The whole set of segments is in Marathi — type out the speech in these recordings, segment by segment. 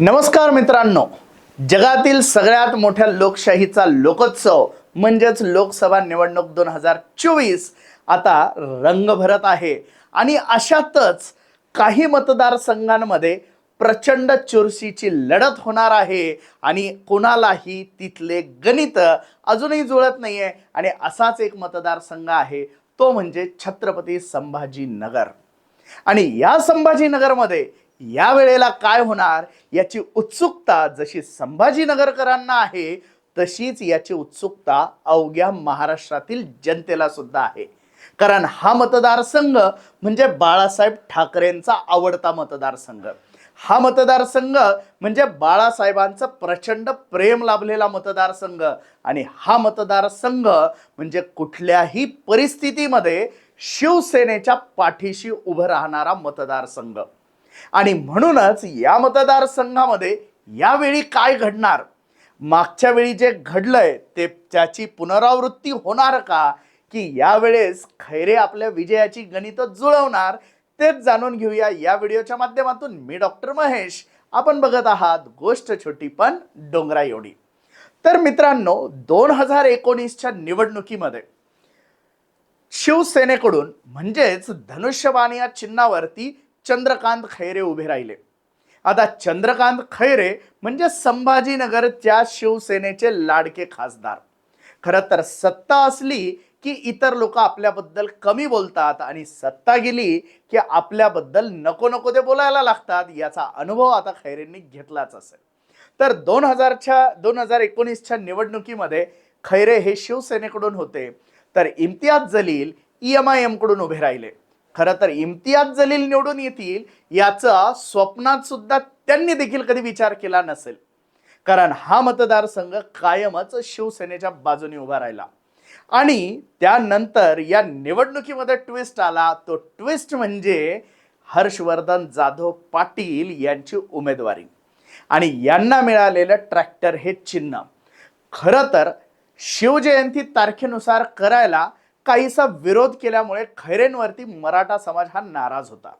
नमस्कार मित्रांनो. जगातील सगळ्यात मोठ्या लोकशाहीचा लोकोत्सव म्हणजेच लोकसभा निवडणूक दोन हजार चोवीस आता रंग भरत आहे. आणि अशातच काही मतदारसंघांमध्ये प्रचंड चुरशीची लढत होणार आहे. आणि कोणालाही तिथले गणित अजूनही जुळत नाहीये. आणि असाच एक मतदारसंघ आहे तो म्हणजे छत्रपती संभाजीनगर. आणि या संभाजीनगरमध्ये या वेळेला काय होणार? याची उत्सुकता जशी संभाजीनगरकरांना आहे तशीच याची उत्सुकता अवघ्या महाराष्ट्रातील जनतेला सुद्धा आहे. कारण हा मतदारसंघ म्हणजे बाळासाहेब ठाकरेंचा आवडता मतदारसंघ. हा मतदारसंघ म्हणजे बाळासाहेबांचं प्रचंड प्रेम लाभलेला मतदारसंघ. आणि हा मतदारसंघ म्हणजे कुठल्याही परिस्थितीमध्ये शिवसेनेच्या पाठीशी उभं राहणारा मतदारसंघ. आणि म्हणूनच या मतदारसंघामध्ये यावेळी काय घडणार? मागच्या वेळी जे घडलंय ते त्याची पुनरावृत्ती होणार का? की यावेळेस खैरे आपल्या विजयाची गणितं जुळवणार? तेच जाणून घेऊया या व्हिडिओच्या माध्यमातून मी डॉक्टर महेश. आपण बघत आहात गोष्ट छोटी पण डोंगरा एवढी. तर मित्रांनो दोन हजार एकोणीसच्या निवडणुकीमध्ये शिवसेनेकडून म्हणजेच धनुष्यबाण या चिन्हावरती चंद्रकांत खैरे उभे राहिले. आता चंद्रकांत खैरे म्हणजे संभाजीनगरच्या शिवसेनेचे लाडके खासदार. खरं तर सत्ता असली की इतर लोक आपल्याबद्दल कमी बोलतात आणि सत्ता गेली की आपल्याबद्दल नको नको ते बोलायला लागतात याचा अनुभव आता खैरेंनी घेतलाच असेल. तर दोन हजारच्या दोन हजार एकोणीसच्या निवडणुकीमध्ये खैरे हे शिवसेनेकडून होते. तर Imtiaz Jaleel E M I एमकडून उभे राहिले. खरं तर इम्तियाज जलील निवडून येतील याचा स्वप्नात सुद्धा त्यांनी देखील कधी विचार केला नसेल. कारण हा मतदारसंघ कायमच शिवसेनेच्या बाजूने उभा राहिला. आणि त्यानंतर या निवडणुकीमध्ये ट्विस्ट आला. तो ट्विस्ट म्हणजे हर्षवर्धन जाधव पाटील यांची उमेदवारी. आणि यांना मिळालेलं ट्रॅक्टर हे चिन्ह. खरं तर शिवजयंती तारखेनुसार करायला काहीसा विरोध केल्यामुळे खैरेंवरती मराठा समाज हा नाराज होता.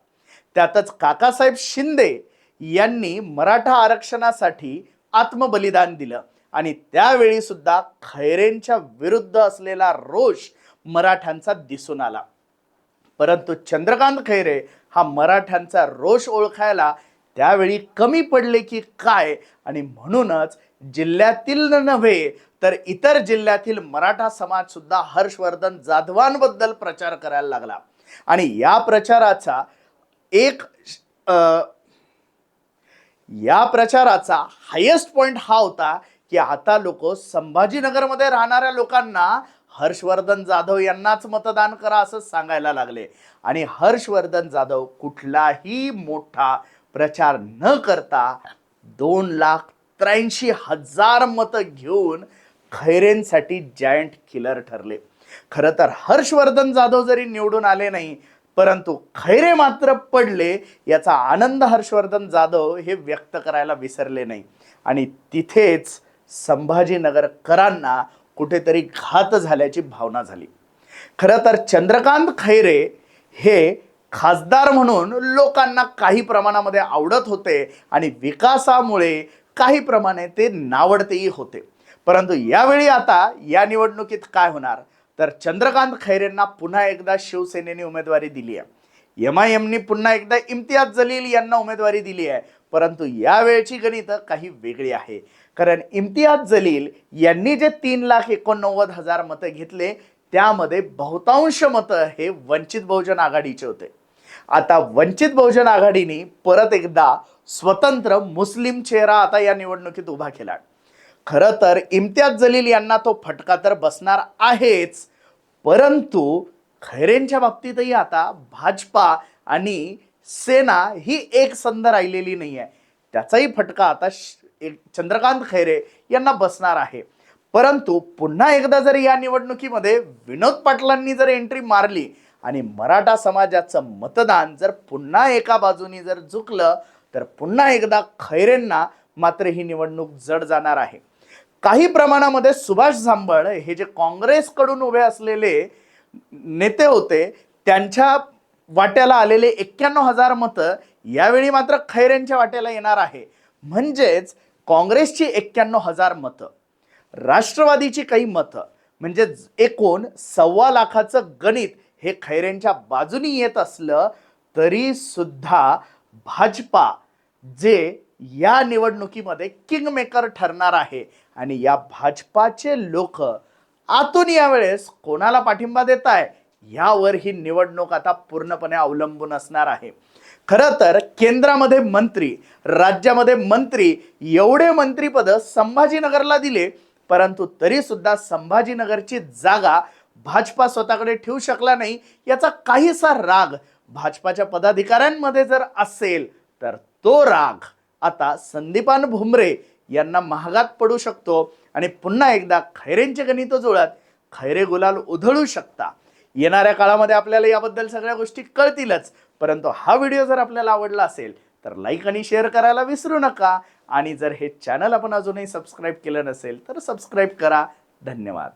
त्यातच काकासाहेब शिंदे यांनी मराठा आरक्षणासाठी आत्मबलिदान दिलं आणि त्यावेळी सुद्धा खैरेंच्या विरुद्ध असलेला रोष मराठ्यांचा दिसून आला. परंतु चंद्रकांत खैरे हा मराठ्यांचा रोष ओळखायला त्यावेळी कमी पडले की काय? आणि म्हणूनच जिल्ह्यातील नव्हे तर इतर जिल्ह्यातील मराठा समाज सुद्धा हर्षवर्धन जाधवांबद्दल प्रचार करायला लागला. आणि या प्रचाराचा एक आ, या प्रचाराचा हायेस्ट पॉइंट हा होता की आता लोक संभाजीनगरमध्ये राहणाऱ्या लोकांना हर्षवर्धन जाधव यांनाच मतदान करा असं सांगायला लागले. आणि हर्षवर्धन जाधव कुठलाही मोठा प्रचार न करता दोन लाख त्र्याऐंशी हजार मतं घेऊन खैरेंसाठी जायंट किलर ठरले. खरं तर हर्षवर्धन जाधव जरी निवडून आले नाही परंतु खैरे मात्र पडले याचा आनंद हर्षवर्धन जाधव हे व्यक्त करायला विसरले नाही. आणि तिथेच संभाजीनगरकरांना कुठेतरी घात झाल्याची भावना झाली. खरं तर चंद्रकांत खैरे हे खासदार म्हणून लोकांना काही प्रमाणामध्ये आवडत होते आणि विकासामुळे काही प्रमाणे ते नावडतेही होते. परंतु यावेळी आता या निवडणुकीत काय होणार? तर चंद्रकांत खैरेंना पुन्हा एकदा शिवसेनेने उमेदवारी दिली आहे. एम आय एमनी पुन्हा एकदा इम्तियाज जलील यांना उमेदवारी दिली आहे. परंतु यावेळची गणितं काही वेगळी आहे. कारण इम्तियाज जलील यांनी जे तीन लाख एकोणनव्वद हजार मतं घेतले त्यामध्ये बहुतांश मतं हे वंचित बहुजन आघाडीचे होते. आता वंचित बहुजन आघाडीने परत एकदा स्वतंत्र मुस्लिम चेहरा आता या निवडणुकीत उभा केला खरं तर इम्तियाज जलील यांना तो फटका तर बसणार आहेच परंतु खैरेंच्या बाबतीतही आता भाजपा आणि सेना ही एक संध राहिलेली नाही आहे त्याचाही फटका आता श- एक चंद्रकांत खैरे यांना बसणार आहे. परंतु पुन्हा एकदा जर या निवडणुकीमध्ये विनोद पाटलांनी जर एंट्री मारली आणि मराठा समाजाचं मतदान जर पुन्हा एका बाजूनी जर झुकलं तर पुन्हा एकदा खैरेंना मात्र ही निवडणूक जड जाणार आहे. काही प्रमाणामध्ये सुभाष झांबळ हे जे काँग्रेसकडून उभे असलेले नेते होते त्यांच्या वाट्याला आलेले एक्क्याण्णव हजार मतं यावेळी मात्र खैरेंच्या वाट्याला येणार आहे. म्हणजेच काँग्रेसची एक्क्याण्णव हजार मतं राष्ट्रवादीची काही मतं म्हणजे एकूण सव्वा लाखाचं गणित हे खैरेंच्या बाजूनी येत असलं तरी सुद्धा भाजपा जे या निवडणुकीमध्ये किंगमेकर ठरणार आहे. आणि या भाजपाचे लोक आतून यावेळेस कोणाला पाठिंबा देत आहे यावर ही निवडणूक आता पूर्णपणे अवलंबून असणार आहे. खरं तर केंद्रामध्ये मंत्री राज्यामध्ये मंत्री एवढे मंत्रीपद संभाजीनगरला दिले परंतु तरीसुद्धा संभाजीनगरची जागा भाजपा स्वतःकडे ठेवू शकला नाही याचा काहीसा राग भाजपाच्या पदाधिकाऱ्यांमध्ये जर असेल तर तो राग. आता संदीपान भुमरे यांना महागात पडू शकतो आणि पुन्हा एकदा खैरेंचे गणित जुळत खैरे गुलाल उधळू शकता. येणाऱ्या काळामध्ये आपल्याला याबद्दल सगळ्या गोष्टी कळतीलच परंतु हा व्हिडिओ जर आपल्याला आवडला असेल तर लाईक आणि शेअर करायला विसरू नका. आणि जर हे चॅनल आपण अजूनही सबस्क्राईब केलं नसेल तर सबस्क्राईब करा. धन्यवाद.